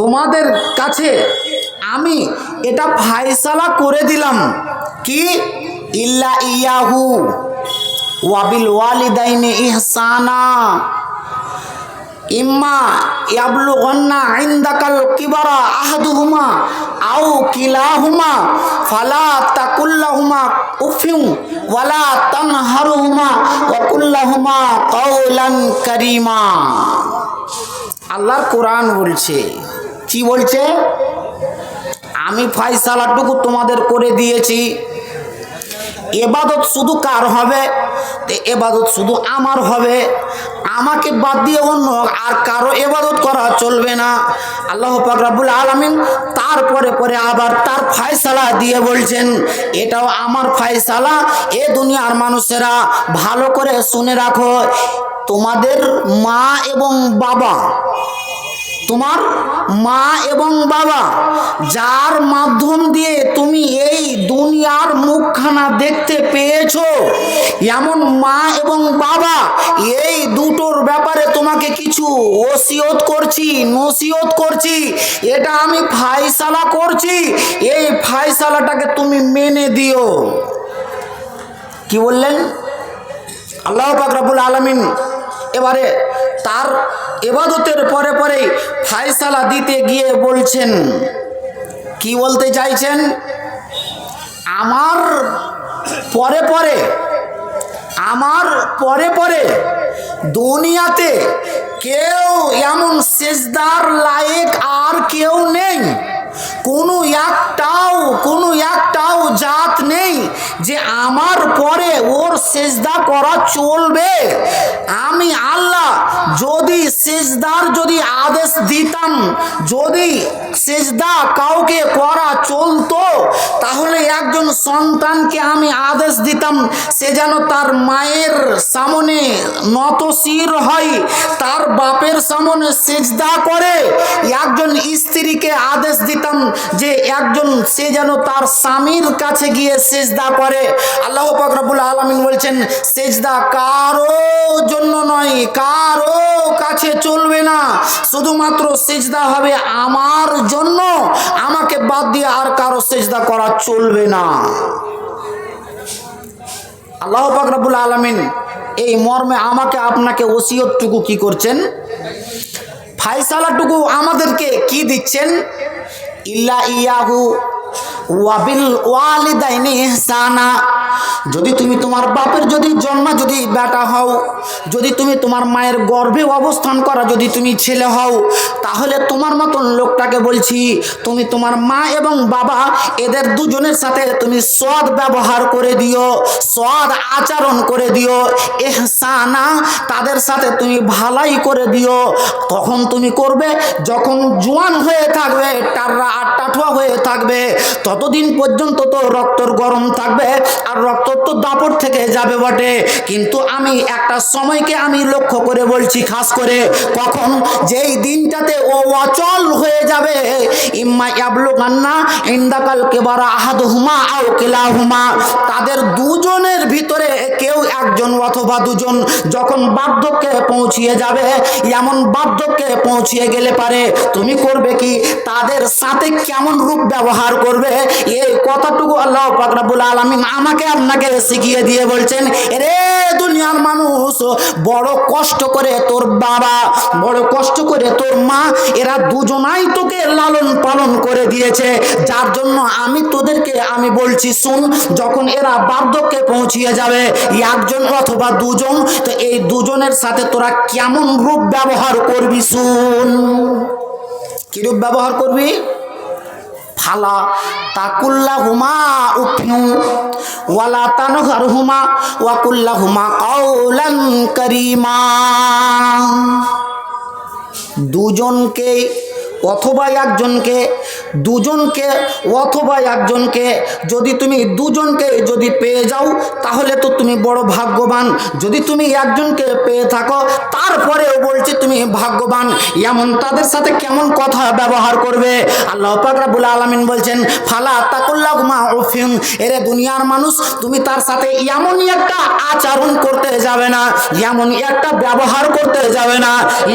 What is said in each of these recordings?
তোমাদের কাছে আমি এটা ফায়সালা করে দিলাম। কি? ইল্লা ইয়াহু ওয়াবিল ওয়ালিদাইনে ইহসানা। ইম্মা ইয়াবলুগান্না ইনদাকাল কিবারা আহাদুহুমা আও কিলাহুমা ফালা তাকুল্লাহুমা উফিউ ওয়ালা তানহারুহুমা ওয়া কুল্লাহুমা কাওলান কারীমা। আল্লাহর কোরআন বলছে কি বলছে? আমি ফাইসালাটুকু তোমাদের করে দিয়েছি। এবাদত শুধু কার হবে? এবাদত শুধু আমার হবে। আমাকে বাদ দিয়ে অন্য আর কারও এবাদত করা চলবে না। আল্লাহ পাক রাব্বুল আলামিন তারপরে পরে আবার তার ফায়সালা দিয়ে বলছেন, এটাও আমার ফায়সালা। এ দুনিয়ার মানুষেরা ভালো করে শুনে রাখো। তোমাদের মা এবং বাবা তোমার মা এবং বাবা, যার মাধ্যম দিয়ে তুমি এই দুনিয়ার মুখখানা দেখতে পেয়েছ, এমন মা এবং বাবা, এই দুটোর ব্যাপারে তোমাকে কিছু ওসিয়ত করছি, নসিয়ত করছি, এটা আমি ফায়সালা করছি, এই ফায়সালাটাকে তুমি মেনে দিও। কি বললেন? আল্লাহ পাকরাবুল আলমিন এবারে তার এবাদতের পরে পরে ফায়সালা দিতে গিয়ে বলছেন, কি বলতে চাইছেন? আমার পরে পরে, আমার পরে পরে দুনিয়াতে কেউ এমন সেজদার লায়েক আর কেউ নেই। কোনো একটাও কোনো একটাও জাত নেই যে আমার পরে ওর সেজদা করা চলবে। আমি আল্লাহ যদি সেজদার যদি আদেশ দিতাম, যদি সেজদা কাউকে করা চলতো, তাহলে একজন সন্তানকে আমি আদেশ দিতাম, সে যেন তার মায়ের সামনে নতশির হয়, তার বাপের সামনে সেজদা করে। একজন স্ত্রীকে আদেশ দিতাম যে একজন, সে যেন তার স্বামীর কাছে গিয়ে সেজদা করে। আল্লাহ পাকরাবুল আলমিন বলছেন, সেজদা কারও জন্য নয়, কারও কাছে চলবে না। শুধুমাত্র সেজদা হবে আমার জন্য। আমাকে বাদ দিয়ে আর কারও সেজদা করা চলবে না। আল্লাহ পাকরাবুল আলমিন এই মর্মে আমাকে, আপনাকে ওসিয়তটুকু কি করছেন? ফাইসালাটুকু আমাদেরকে কি দিচ্ছেন? ইল্লা ইয়াহু ওয়াবিল ওয়ালিদাইনি ইহসানা যদি তুমি তোমার বাপের যদি জন্ম, যদি বেটা হও, যদি তুমি তোমার মায়ের গর্ভে অবস্থান করা, যদি তুমি ছেলে হও, তাহলে তোমার মতন লোকটাকে বলছি, তুমি তোমার মা এবং বাবা এদের দুজনের সাথে তুমি সদ ব্যবহার করে দিও সদ আচরণ করে দিও এহসানা তাদের সাথে তুমি ভালাই করে দিও। তখন তুমি করবে, যখন জোয়ান হয়ে থাকবে, টাররা আর টাঠুয়া হয়ে থাকবে ততদিন পর্যন্ত তো রক্তর গরম থাকবে, আর রক্ত তো দাপট থেকে যাবে বটে, কিন্তু আমি একটা সময়কে আমি লক্ষ্য করে বলছি, খাস করে কখন যেই দিনটাতে ও অচল হয়ে যাবে, ইম্মা ইয়াবলু গান্না ইন্দাকাল কেবারা আহাদ হুমা আও কেলা হুমা তাদের দুজনের ভিতরে কেউ একজন অথবা দুজন যখন বার্ধক্যে পৌঁছিয়ে যাবে, এমন বার্ধক্যে পৌঁছিয়ে গেলে পারে, তুমি করবে কি? তাদের সাথে কেমন রূপ ব্যবহার করবে? এই কথাটুকু আল্লাহ পাকরাবুল আলমিন আমাকে আপনাকে শিখিয়ে দিয়ে বলছেন রে দুনিয়ার মানুষ, বড় কষ্ট করে তোর বাবা, বড় কষ্ট করে তোর মা, এরা দুজনাই তোকে লালন পালন করে দিয়েছে। যার জন্য আমি তোদেরকে, আমি বলছি শুন, যখন এরা বার্ধক্যে পৌঁছিয়ে যাবে, একজন অথবা দুজন, তো এই দুজনের সাথে তোরা কেমন রূপ ব্যবহার করবি শুন? কিরূপ ব্যবহার করবি? ফালা তাকুল্লা হুমা উফিউ ওয়ালা তানহার হুমা ওয়াকুল্লা হুমা কাউলান করিমা। দুজনকে অথবা একজনকে, দুজনকে, অথবা একজনকে, যদি তুমি দুজনকে যদি পেয়ে যাও, তাহলে তো তুমি বড় ভাগ্যবান। যদি তুমি একজনকে পেয়ে থাকো, তারপরেও বলছি তুমি ভাগ্যবান। এমন তাদের সাথে কেমন কথা ব্যবহার করবে? আল্লাহ পাক রাব্বুল আলামিন বলছেন, ফালা তাকুল্লাহুমা উফিন। এরে দুনিয়ার মানুষ, তুমি তার সাথে এমনই একটা আচরণ করতে যাবে না এমন একটা ব্যবহার করতে যাবে না,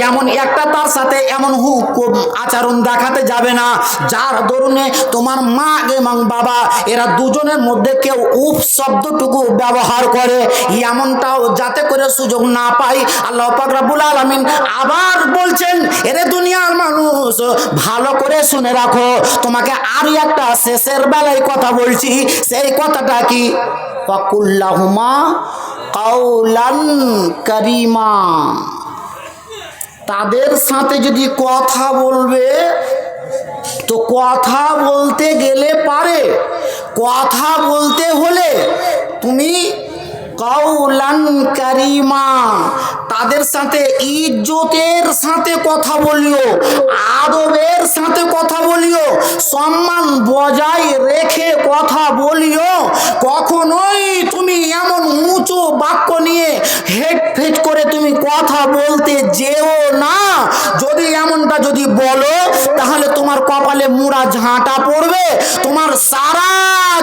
এমন একটা তার সাথে এমন হুকুম আচরণ দেখাতে যাবে না। যার দরুনে তোমার মা এবং বাবা, এরা দুজনের মধ্যে কেউ উফ শব্দটুকু ব্যবহার করে। এমনটাও যাতে করে সুযোগ না পাই। আল্লাহ পাক রাব্বুল আলামিন আবার বলছেন, এরে দুনিয়ার মানুষ, ভালো করে শুনে রাখো। তোমাকে আর একটা শেষের বেলায় কথা বলছি। সেই কথাটা কি? ওয়াকুল্লাহুমা কাউলান কারিমা। তাদের সাথে যদি কথা বলবে, তো কথা বলতে গেলে পারে। কথা বলতে হলে তুমি কাউলান কারিমা, তাদের সাথে ইজ্জতের সাথে কথা বলিও, আদবের সাথে কথা বলিও, সম্মান বজায় রেখে কথা বলিও, কখনোই উঁচু বাক্য নিয়ে হেড ফেট করে তুমি কথা বলতে যেও না। যদি এমনটা যদি বলো, তাহলে তোমার কপালে মুড়া ঝাঁটা পড়বে, তোমার সারা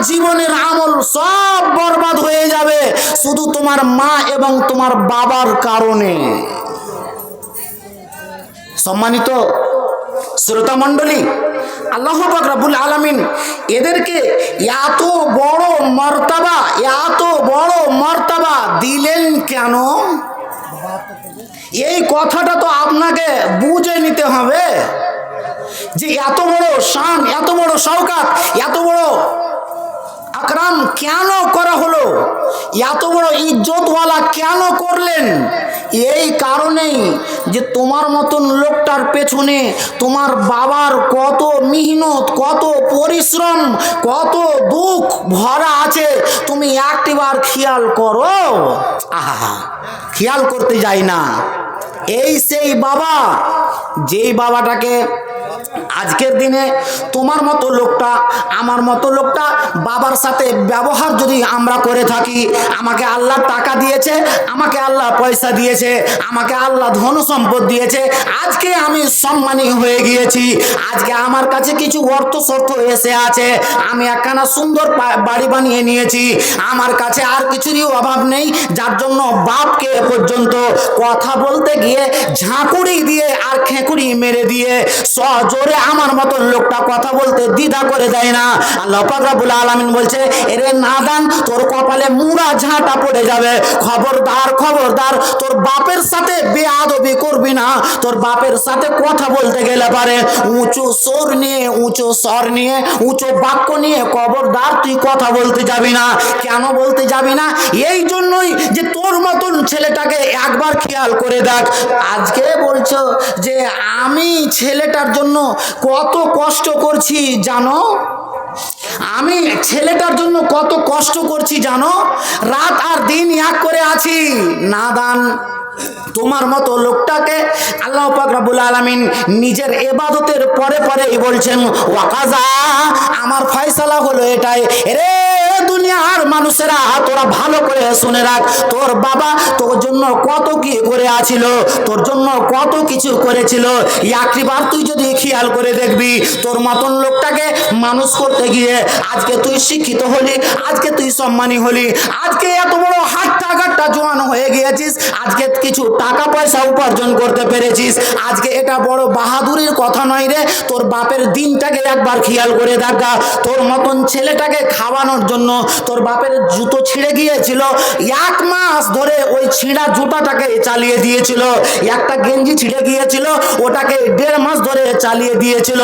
জীবনের আমল সব বরবাদ হয়ে যাবে, শুধু তোমার মা এবং তোমার বাবার কারণে। সম্মানিত শ্রোতা মণ্ডলী আল্লাহ পাক রাব্বুল আলামিন এদেরকে এত বড় মর্তাবা, এত বড় মর্তাবা দিলেন কেন? এই কথাটা তো আপনাকে বুঝে নিতে হবে যে এত বড় শান, এত বড় শওকাত, এত বড় আকরাম কেন করা হলো? এত বড় ইজ্জতওয়ালা কেন করলেন? এই কারণেই যে তোমার মতন লোকটার পেছনে তোমার বাবার কত মেহনত, কত পরিশ্রম, কত দুঃখ ভরা আছে, তুমি একটিবার খেয়াল করো। আহা, খেয়াল করতে যাই না। এই সেই বাবা, যেই বাবাটাকে আজকের দিনে তোমার মতো লোকটা, আমার মতো লোকটা, বাবার সাথে ব্যবহার যদি আমরা করে থাকি, আমাকে আল্লাহ টাকা দিয়েছে, আমাকে আল্লাহ পয়সা দিয়েছে, আমাকে আল্লাহ ধন সম্পদ দিয়েছে, আজকে আমি সম্মানী হয়ে গিয়েছি। আজকে আমার কাছে কিছু অর্থ শর্ত এসে আছে, আমি একখানা সুন্দর বাড়ি বানিয়ে নিয়েছি। আমার কাছে আর কিছুরই অভাব নেই, যার জন্য বাপকে এ পর্যন্ত কথা বলতে গিয়ে ঝাঁকুড়ি দিয়ে আর খেঁকুড়ি মেরে দিয়ে সজোরে আমার মতন লোকটা কথা বলতে দ্বিধা করে যায় না। আল্লাহ পাক রাব্বুল আলামিন বলছে, এরে নাদান, তোর কপালে মুড়া ঝাঁটা পড়ে যাবে। খবরদার খবরদার, তোর বাপের সাথে বেয়াদবি করবি না। তোর বাপের সাথে কথা বলতে গেলে পারে, উঁচু স্বর নিয়ে, উঁচু স্বর নিয়ে, উঁচু বাক্য নিয়ে খবরদার তুই কথা বলতে যাবি না। কেন বলতে যাবি না? এই জন্যই যে তোর মতন ছেলেটাকে একবার খেয়াল করে দেখ। আজকে বলছো যে, আমি ছেলেটার জন্য কত কষ্ট করছি জানো? আমি ছেলেটার জন্য কত কষ্ট করছি জানো? রাত আর দিন এক করে আছি। না দান তোমার মতো লোকটাকে আল্লাহ পাক রাব্বুল আলামিন নিজের এবাদতের পরে পরেই বলছেন ওয়াকাজা আমার ফয়সালা হলো এটাই। রে দুনিয়ার মানুষেরা, তোরা ভালো করে শুনে রাখ, তোর বাবা তোর জন্য কত কি করে আছিল, তোর জন্য কত কিছু করেছিল। একবার তুই যদি খেয়াল করে দেখবি, তোর মতন লোকটাকে মানুষ করতে গিয়ে, আজকে তুই শিক্ষিত হলি, আজকে তুই সম্মানী হলি, আজকে এত বড় হাট্টা ঘাট্টা জোয়ান হয়ে গিয়েছিস। আজকে কিছু টাকা পয়সা উপার্জন করতে পেরেছিস। আজকে এটা বড় বাহাদুরির কথা নয় রে। তোর বাপের দিনটাকে একবার খেয়াল করে দেখা তোর মতন ছেলেটাকে খাওয়ানোর জন্য তোর বাপের জুতো ছিঁড়ে গিয়েছিল। এক মাস ধরে ওই ছিঁড়া জুতাটাকে চালিয়ে দিয়েছিল। একটা গেঞ্জি ছিঁড়ে গিয়েছিল। ওটাকে দেড় মাস ধরে চালিয়ে দিয়েছিল।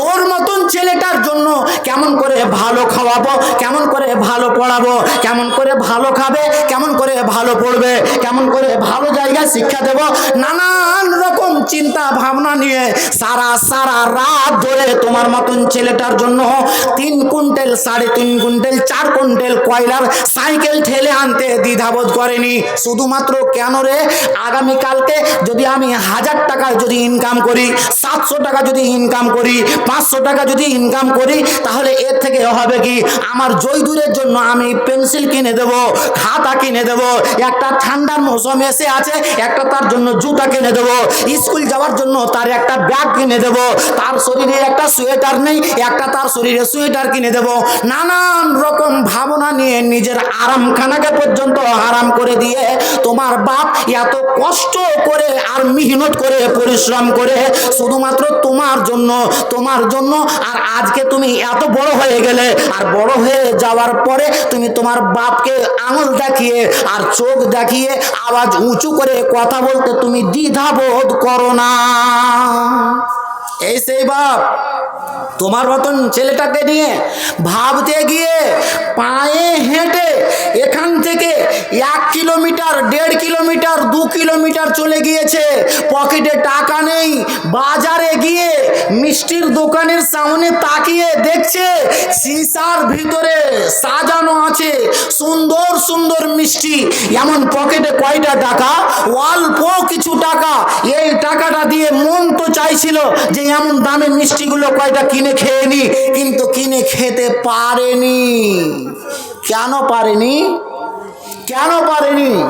তোর মতন ছেলেটার জন্য কেমন করে ভালো খাওয়াবো, কেমন করে ভালো পড়াবো, কেমন করে ভালো খাবে কেমন করে ভালো পড়বে কেমন করে ভালো জায়গায় শিক্ষা দেব? নানা নানান রকম চিন্তা ভাবনা নিয়ে সারা সারা রাত ধরে তোমার মতন ছেলেটার জন্য তিন কুইন্টাল সাড়ে তিন কুইন্টাল, চার কুইন্টাল কয়লার সাইকেল ঠেলে আনতে দ্বিধাবোধ করেনি। শুধুমাত্র কেন রে? আগামীকালকে যদি আমি হাজার টাকা যদি ইনকাম করি, সাতশো টাকা যদি ইনকাম করি, পাঁচশো টাকা যদি ইনকাম করি, তাহলে এর থেকে হবে কি? আমার জয়দুরের জন্য আমি পেন্সিল কিনে দেব, খাতা কিনে দেব, একটা ঠান্ডার মৌসুম এসে আছে, একটা তার জন্য জুতা কিনে দেব স্কুল যাওয়ার জন্য তার একটা ব্যাগ কিনে দেব। তার শরীরে একটা সোয়েটার নেই, একটা তার শরীরে সোয়েটার কিনে দেব। নানান রকম ভাবনা নিয়ে নিজের আরামখানাকে পর্যন্ত আরাম করে দিয়ে তোমার বাপ এত কষ্ট করে আর মেহনত করে, পরিশ্রম করে শুধুমাত্র তোমার জন্য তোমার জন্য। আর আজকে তুমি এত বড় হয়ে গেলে, আর বড় হয়ে যাওয়ার পরে তুমি তোমার বাপকে আঙুল দেখিয়ে আর চোখ দেখিয়ে আওয়াজ উঁচু করে কথা বলতে তুমি দ্বিধাবোধ করো না। এই সেই বাপ তোমার মতন ছেলেটাকে নিয়ে ভাবতে গিয়ে পায়ে হেঁটে এখান থেকে এক কিলোমিটার, দেড় কিলোমিটার, দু কিলোমিটার চলে গিয়েছে। পকেটে টাকা নেই। বাজারে গিয়ে মিষ্টির দোকানের সামনে তাকিয়ে দেখছে সিসার ভিতরে সাজানো আছে সুন্দর সুন্দর মিষ্টি। এমন পকেটে কয়টা টাকা? অল্প কিছু টাকা। এই টাকাটা দিয়ে মন তো চাইছিল যে এমন দামে মিষ্টিগুলো কয়টা কিনে খেয়ে নি কিন্তু কিনে খেতে পারেনি। কেন পারেনি? কেন পারেনি?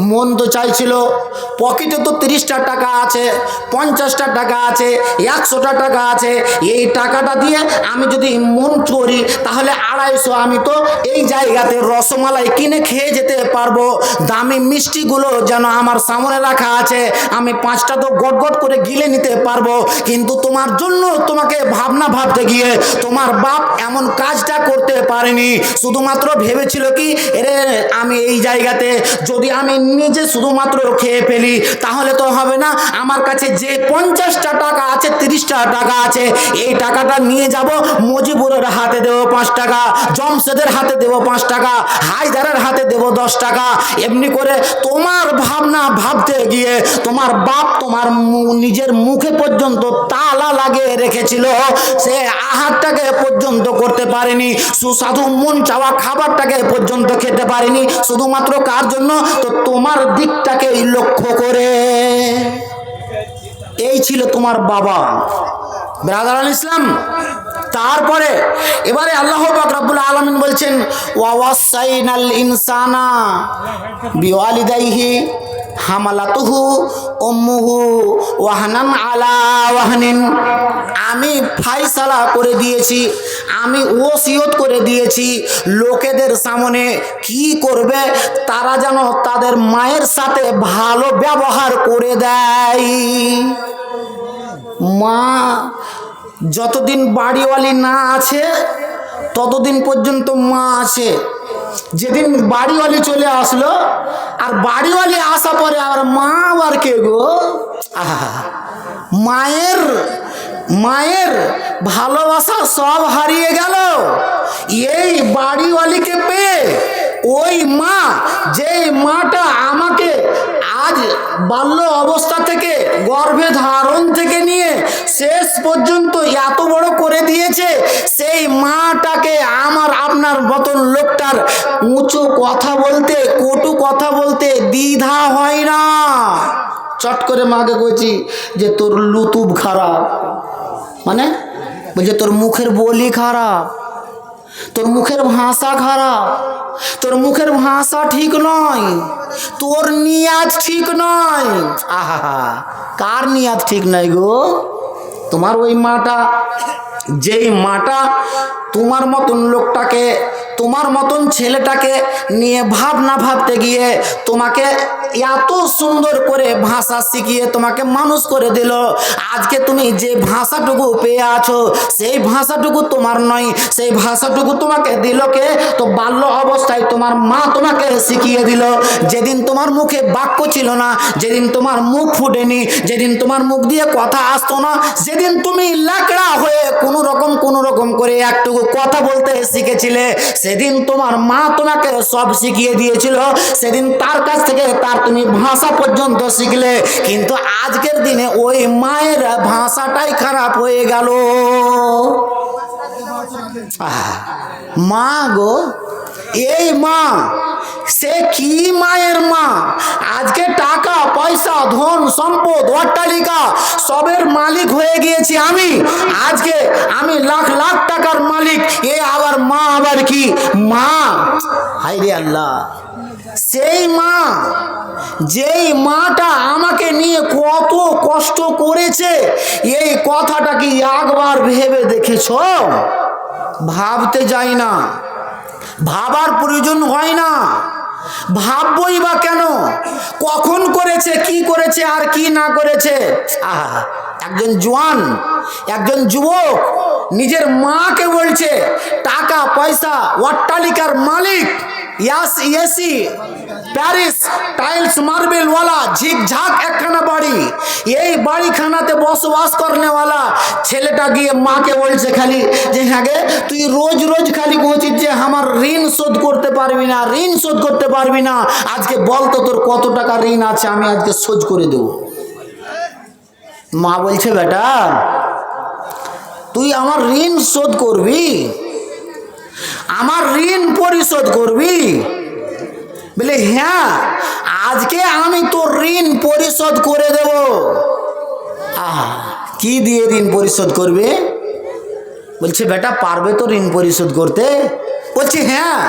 মন তো চাইছিল পকেটে তো তিরিশটা টাকা আছে, পঞ্চাশটা টাকা আছে, একশোটা টাকা আছে। এই টাকাটা দিয়ে আমি যদি মন করি, তাহলে আড়াইশো আমি তো এই জায়গাতে রসমালাই কিনে খেয়ে যেতে পারব। দামি মিষ্টিগুলো যেন আমার সামনে রাখা আছে, আমি পাঁচটা তো গট করে গিলে নিতে পারব। কিন্তু তোমার জন্য তোমাকে ভাবনা ভাবতে গিয়ে তোমার বাপ এমন কাজটা করতে পারেনি। শুধুমাত্র ভেবেছিল কি, এরে, আমি এই জায়গাতে যদি আমি নিজে শুধুমাত্র খেয়ে ফেলি তাহলে তো হবে না। আমার কাছে যে পঞ্চাশটা টাকা আছে, তিরিশটা টাকা আছে, এই টাকাটা নিয়ে যাব। মজিবুরের হাতে দেবো পাঁচ টাকা, জমশেদের হাতে দেবো পাঁচ টাকা, হায়দারের হাতে দেবো দশ টাকা। এমনি করে তোমার ভাবনা ভাবতে গিয়ে তোমার বাপ তোমার নিজের মুখে পর্যন্ত তালা লাগিয়ে রেখেছিল। সে আহারটাকে পর্যন্ত করতে পারেনি, সুস্বাদু মন চাওয়া খাবারটাকে পর্যন্ত খেতে পারেনি। শুধুমাত্র কার জন্য? তো তোমার দিকটাকেই লক্ষ্য করে। এই ছিল তোমার বাবা। ব্রাদার আল ইসলাম তারপরে এবারে আল্লাহ পাক রব্বুল আলামিন বলছেন ওয়াসাইনাল ইনসানা বিওয়ালিদাইহি হামালাতুহু উম্মুহু ওয়াহানান আলা ওয়াহানিন। আমি ফাইসালা করে দিয়েছি, আমি ওসিয়ত করে দিয়েছি, লোকেদের সামনে কি করবে তারা যেন তাদের মায়ের সাথে ভালো ব্যবহার করে দেয়। মা যতদিন বাড়িওয়ালি না আছে, ততদিন পর্যন্ত মা আছে। যেদিন বাড়িওয়ালি চলে আসলো, আর বাড়িওয়ালি আসা পরে আর মা আবার কে গো? আহা, মায়ের মায়ের ভালোবাসা সব হারিয়ে গেল। এই বাড়িওয়ালিকে পেয়ে ওই মা, যেই মাটা আমাকে আজ বাল্য অবস্থা থেকে, গর্ভে ধারণ থেকে নিয়ে শেষ পর্যন্ত এত বড় করে দিয়েছে, সেই মাটাকে আমার আপনার মতন লোকটার উঁচু কথা বলতে, কটু কথা বলতে দ্বিধা হয় না। চট করে মাকে কইছি যে তোর লুতুব খারাপ। মানে? বলছে তোর মুখের বলি খারাপ। তোর মুখের ভাষা খারাপ। তোর মুখের ভাষা ঠিক নয়। তোর নিয়াজ ঠিক নয়। আহা কার নিয়াজ ঠিক নাই গো? তোমার ওই মাটা, যেই মাটা তোমার মতন লোকটাকে, তোমার মতন ছেলেটাকে নিয়ে ভাবনা ভাবতে গিয়ে তোমাকে এত সুন্দর করে ভাষা শিখিয়ে তোমাকে মানুষ করে দিল। আজকে তুমি যে ভাষাটুকু পেয়ে আছো, সেই ভাষাটুকু তোমার নয়, সেই ভাষাটুকু তোমাকে দিল কে? তো বাল্য অবস্থায় তোমার মা তোমাকে শিখিয়ে দিল। যেদিন তোমার মুখে বাক্য ছিল না, যেদিন তোমার মুখ ফুটেনি, যেদিন তোমার মুখ দিয়ে কথা আসতো না সেদিন তুমি লাকড়া হয়ে কোনো রকম কোনো রকম করে করে একটুকু কথা বলতে শিখেছিলে। সেদিন তোমার মা তোমাকে সব শিখিয়ে দিয়েছিল। সেদিন তার কাছ থেকে তার তুমি ভাষা পর্যন্ত শিখলে। কিন্তু আজকের দিনে ওই মায়ের ভাষাটাই খারাপ হয়ে গেল। মা গো, এই মা সে কি মায়ের মা? আজকে টাকা, পয়সা, ধন, সম্পদ, অট্টালিকা সবের মালিক হয়ে গিয়েছি আমি। আজকে আমি লাখ লাখ টাকার মালিক, এ আবার মা আবার কি? মা। হাই রে আল্লাহ। সেই মা, যেই মাটা আমাকে নিয়ে কত কষ্ট করেছে, এই কথাটা কি একবার ভেবে দেখেছ? ভাবতে যাই না। ভাবার প্রয়োজন হয় না। ভাববই বা কেন? কখন করেছে, কি করেছে আর কি না করেছে? আহা, একজন জোয়ান, একজন যুবক নিজের মাকে বলছে, টাকা, পয়সা, অট্টালিকার মালিক, ইয়াস এসি প্যারিস, টাইলস, মার্বেলওয়ালা, ঝিকঝাক একখানা বাড়ি। এই বাড়িখানাতে বসবাস করনেওয়ালা ছেলেটা গিয়ে মাকে বলছে খালি যে হ্যাঁ গে, তুই রোজ রোজ খালি বলছিস যে, আমার ঋণ শোধ করতে পারবি না, ঋণ শোধ করতে পারবি না। আজকে বল তো তোর কত টাকা ঋণ আছে, আমি আজকে শোধ করে দেবো। মা বলছে, বেটা তুই আমার ঋণ শোধ করবি। আমার ঋণ পরিশোধ করবি। বলে হ্যাঁ আজকে আমি তোর ঋণ পরিশোধ করে দেব। আহা, কি দিয়ে ঋণ পরিশোধ করবে? বলছে, বেটা, পারবে তো ঋণ পরিশোধ করতে? বলছে হ্যাঁ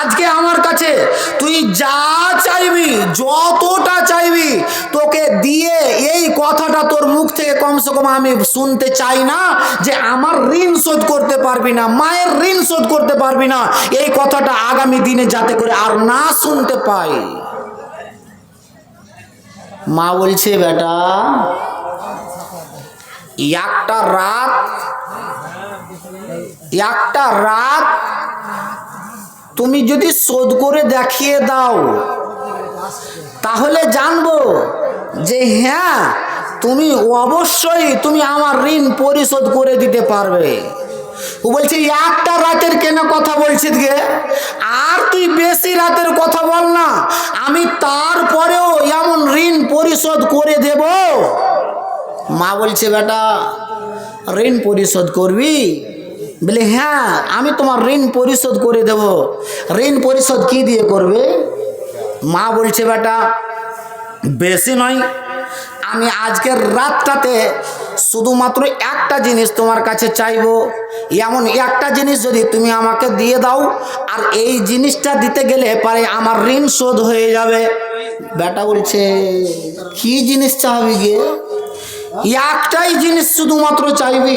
আজকে আমার কাছে তুই যা চাইবি, যতটা চাইবি, তোকে দিয়ে এই কথাটা তোর মুখ থেকে কমসে কম আমি শুনতে চাই না যে আমার ঋণ শোধ করতে পারবি না, মায়ের ঋণ শোধ করতে পারবি না। এই কথাটা আগামী দিনে যাতে করে আর না শুনতে পাই। মা বলছে, বেটা, একটা রাত একটা রাত তুমি যদি শোধ করে দেখিয়ে দাও, তাহলে জানব যে হ্যাঁ তুমি অবশ্যই তুমি আমার ঋণ পরিশোধ করে দিতে পারবে। ও বলছে একটা রাতের কেন কথা বলছিস গে? আর তুই বেশি রাতের কথা বল না, আমি তারপরেও এমন ঋণ পরিশোধ করে দেব। মা বলছে, বেটা, ঋণ পরিশোধ করবি? বলে হ্যাঁ আমি তোমার ঋণ পরিশোধ করে দেব। ঋণ পরিশোধ কি দিয়ে করবে? মা বলছে, বেটা, বেশি নয়। আমি আজকের রাতটাতে শুধুমাত্র একটা জিনিস তোমার কাছে চাইব। এমন একটা জিনিস যদি তুমি আমাকে দিয়ে দাও, আর এই জিনিসটা দিতে গেলে পারে আমার ঋণ শোধ হয়ে যাবে। বেটা বলছে, কি জিনিস চাবি গিয়ে একটাই জিনিস শুধুমাত্র চাইবি।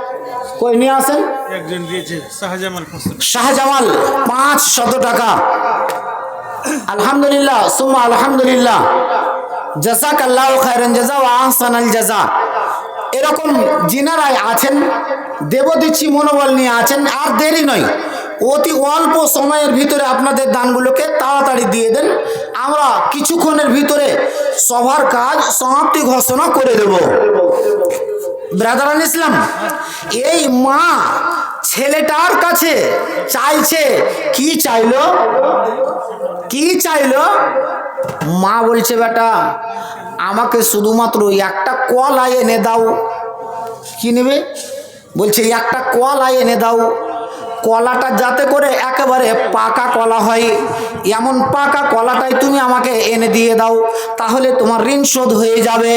কই নিয়ে আসেন? একজন দিয়েছে শাহজামাল শাহজামাল পাঁচ শত টাকা। আলহামদুলিল্লাহ সুম্মা আলহামদুলিল্লাহ। জাজাক আল্লাহ খায়রান জাজা ও আহসান আল জাজা। এরকম যিনারাই আছেন দেব দিচ্ছি মনোবল নিয়ে আছেন আর দেরি নয়। অতি অল্প সময়ের ভিতরে আপনাদের দানগুলোকে তাড়াতাড়ি দিয়ে দেন। আমরা কিছুক্ষণের ভিতরে সভার কাজ সমাপ্তি ঘোষণা করে দেব। ব্রাদারান ইসলাম এই মা ছেলেটার কাছে চাইছে, কি চাইলো? কি চাইলো? মা বলছে, বেটা, আমাকে শুধুমাত্র একটা কলা এনে দাও। কি নেবে? বলছে, একটা কলা এনে দাও। কলাটা যাতে করে একেবারে পাকা কলা হয়। এমন পাকা কলাটাই তুমি আমাকে এনে দিয়ে দাও, তাহলে তোমার ঋণ শোধ হয়ে যাবে।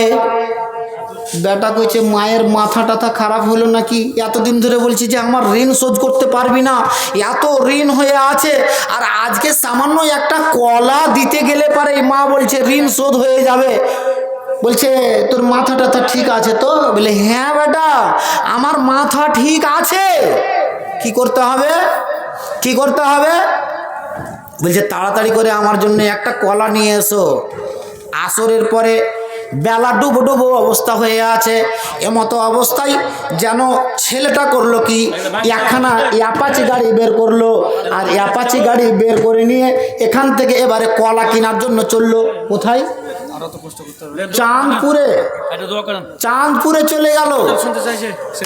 বেটা কইছে, মায়ের মাথা টাথা খারাপ হলো নাকি? এতদিন ধরে বলছি যে আমার ঋণ শোধ করতে পারবি না। এত ঋণ হয়ে আছে। আর আজকে সামান্য একটা কলা দিতে গেলে পারে মা বলছে, ঋণ শোধ হয়ে যাবে। বলছে, তোর মাথা টাথা ঠিক আছে তো? বলে হ্যাঁ বেটা আমার মাথা ঠিক আছে। কি করতে হবে? কি করতে হবে? বলছে, তাড়াতাড়ি করে আমার জন্য একটা কলা নিয়ে এসো। আসরের পরে বেলা ডুবো ডুবো অবস্থা হয়ে আছে। এমতো অবস্থায় যেন ছেলেটা করল কি? একখানা অ্যাপাচি গাড়ি বের করল। আর অ্যাপাচি গাড়ি বের করে নিয়ে এখান থেকে এবারে কলা কেনার জন্য চলল। কোথায়? চাঁদপুরে। চাঁদপুরে। চলে গেল।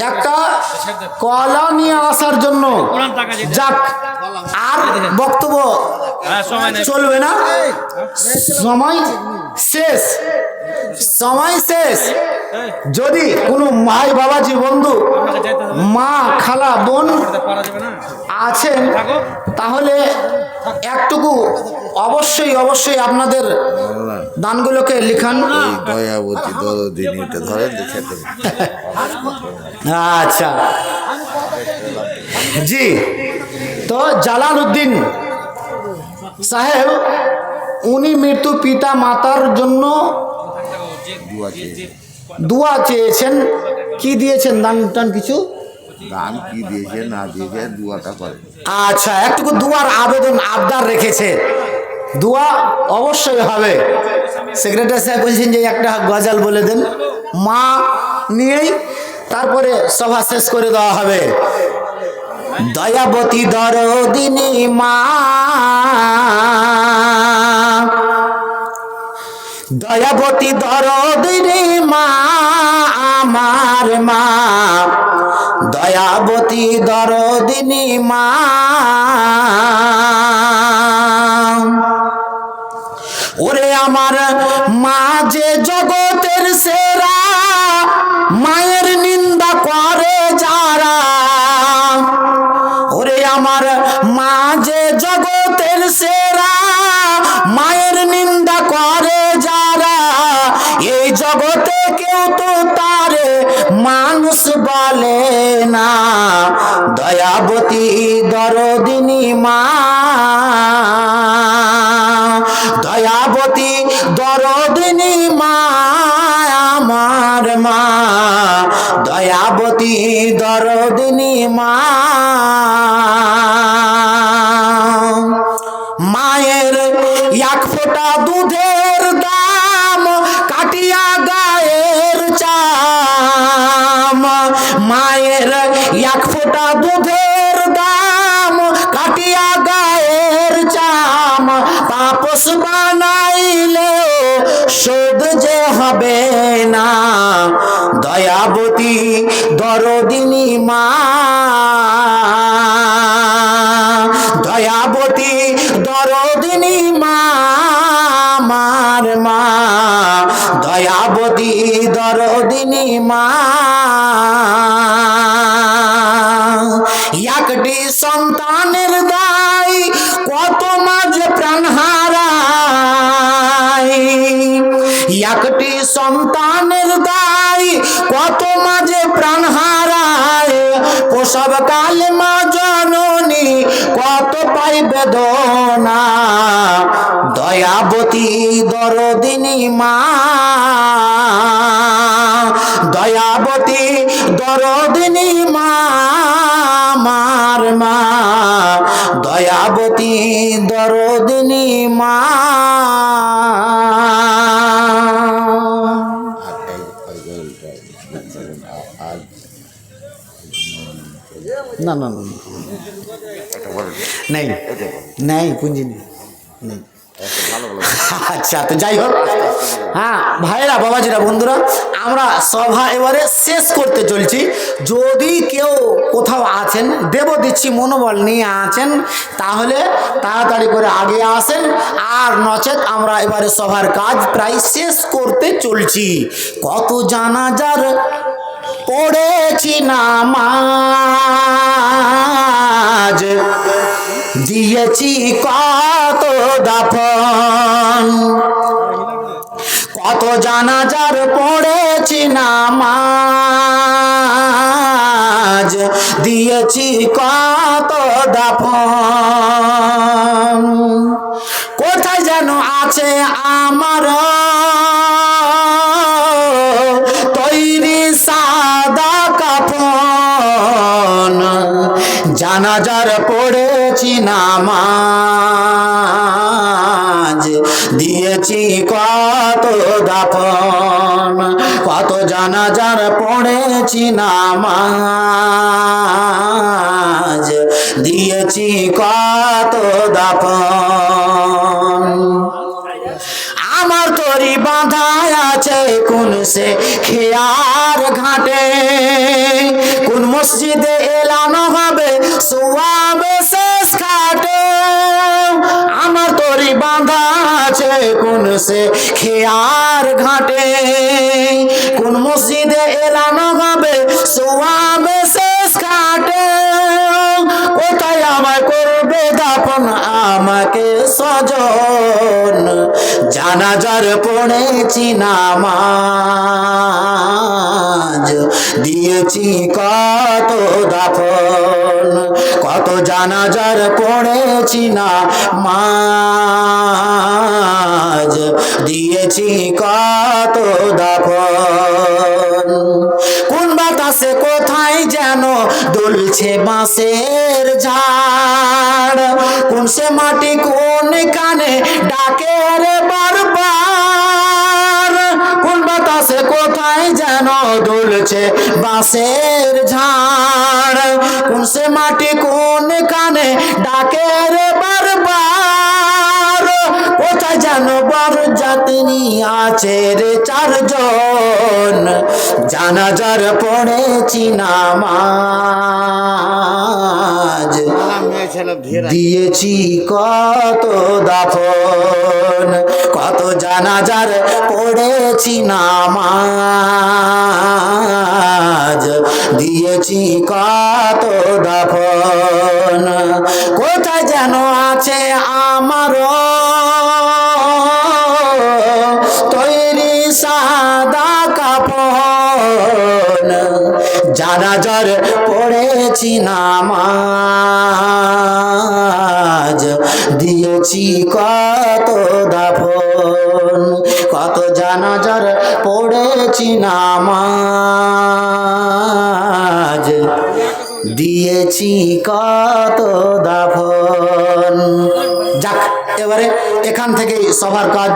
একটা কলা নিয়ে আসার জন্য। যাক আর বক্তব্য হ্যাঁ চলবে না। সময় শেষ। সময় শেষ। যদি কোনো মাই বাবাজি বন্ধু মা খালা বোন আছেন তাহলে একটুকু অবশ্যই অবশ্যই আপনাদের দানগুলোকে লিখান। এই দয়াবতী দরদিন এটা ধরেন দেখে দেবেন আচ্ছা। জি তো জালাল উদ্দিন সাহেব উনি মৃত্যু পিতা মাতার জন্য দোয়া চেয়েছেন। কি দিয়েছেন? দান টান কিছু? দান কি দিয়েছে, না দিয়েছে করে। আচ্ছা একটুকু আবেদন আবদার রেখেছে। দোয়া অবশ্যই হবে। সেক্রেটারি সাহেব বলছেন যে একটা গজাল বলে দেন। মা নিয়েই তারপরে সভা শেষ করে দেওয়া হবে। দয়াবতী দরদিনী মা। দয়াবতী দরদিনী মা। আমার মা। দয়াবতী দরদিনী মা। ওরে আমার মা যে জগতের সেরা, মায়ের নিন্দা করে যারা। ওরে আমার মা যে জগতের সেরা জগতে কেউ তো তারে মানুষ বলে না। দয়াবতী দরদিনী মা। দয়াবতী দরদিনী মা, আমার মা। দয়াবতী দরদিনী মা। মায়ের এক ফোঁটা দুধের ফোঁটা দুধের দাম, কাটিয়া গায়ের চাম। তাপস বানাইলে শোধ যে হবে না। দয়াবতী দরদিনী মা। দয়াবতী দরদিনী মা আমার মা। দয়াবতী দরদিনী মা। সন্তানের দায় কত মাঝে প্রাণ হারায়? একটি সন্তানের দায় কত মাঝে প্রাণ হারায়? প্রসব কালে মা জননী কত পাই বেদনা? দয়াবতী দরদিনী মা। দয়াবতী দরদিনী মা। আমার মা দয়াবতী দরদিনী মা। না না না নেই নেই ভালো আচ্ছা তো যাই হোক। হ্যাঁ ভাইরা বাবাজিরা, বন্ধুরা, আমরা সভা এবারে শেষ করতে চলছি। যদি কেউ কোথাও আছেন, দেব দিচ্ছি মনোবল নিয়ে আছেন, তাহলে তাড়াতাড়ি করে আগে আসেন। আর নচেত আমরা এবারে সভার কাজ প্রায় শেষ করতে চলছি। কত জানাজার পড়েছি না নামাজ। দিয়েছি কত দাফন। কত জানাজার পড়েছি নামাজ। দিয়েছি কত দাফন। কোথায় যেন আছে আমার তৈরি সাদা কাফন। জানাজার পড়েছি নামাজ, দিয়েছি কত দাফন, কত জানাজার পড়েছি নামাজ, দিয়েছি কত দাফন। আমার তরি বাঁধায় আছে কোন সে খেয়ার ঘাটে, কোন মসজিদে এলানো হবে সোয়াবে বাঁধা আছে কোন সে খেয়ার ঘাটে? কোন মসজিদে এলানো হবে? সোয়াবে শেষ ঘাটে। আমায় করবে দাপন আমাকে সজন। জানাজার পড়েছি নামাজ দিয়েছি কত দাফন। কত জানাজার পড়েছি না মাজ, দিয়েছি কত দাফন। কোন বাতাসে কোথায় যেন দুলছে বাঁশের ঝাড়। কোন সে মাটি, কোন কানে ডাকে রে বারবার। কোন বাতাসে কোথায় যেন দুলছে বাঁশের ঝাড়। কোন সে মাটি, কোন কানে ডাকে রে বারবার। কোথায় যেন বর যাত্রী আছে রে চারজন। জানাজার পড়েছি নামাজ। দিয়েছি কত দাফন, কত জানাজার পড়েছি নামাজ। দিয়েছি কত দাফন, কোথায় যেন আছে আমারও জানাজার পড়েছি নামাজ, দিয়েছি কত দাফন, কত জানাজার পড়েছি নামাজ, দিয়েছি কত দাফন। যাক, এবারে এখান থেকে সবার কাজ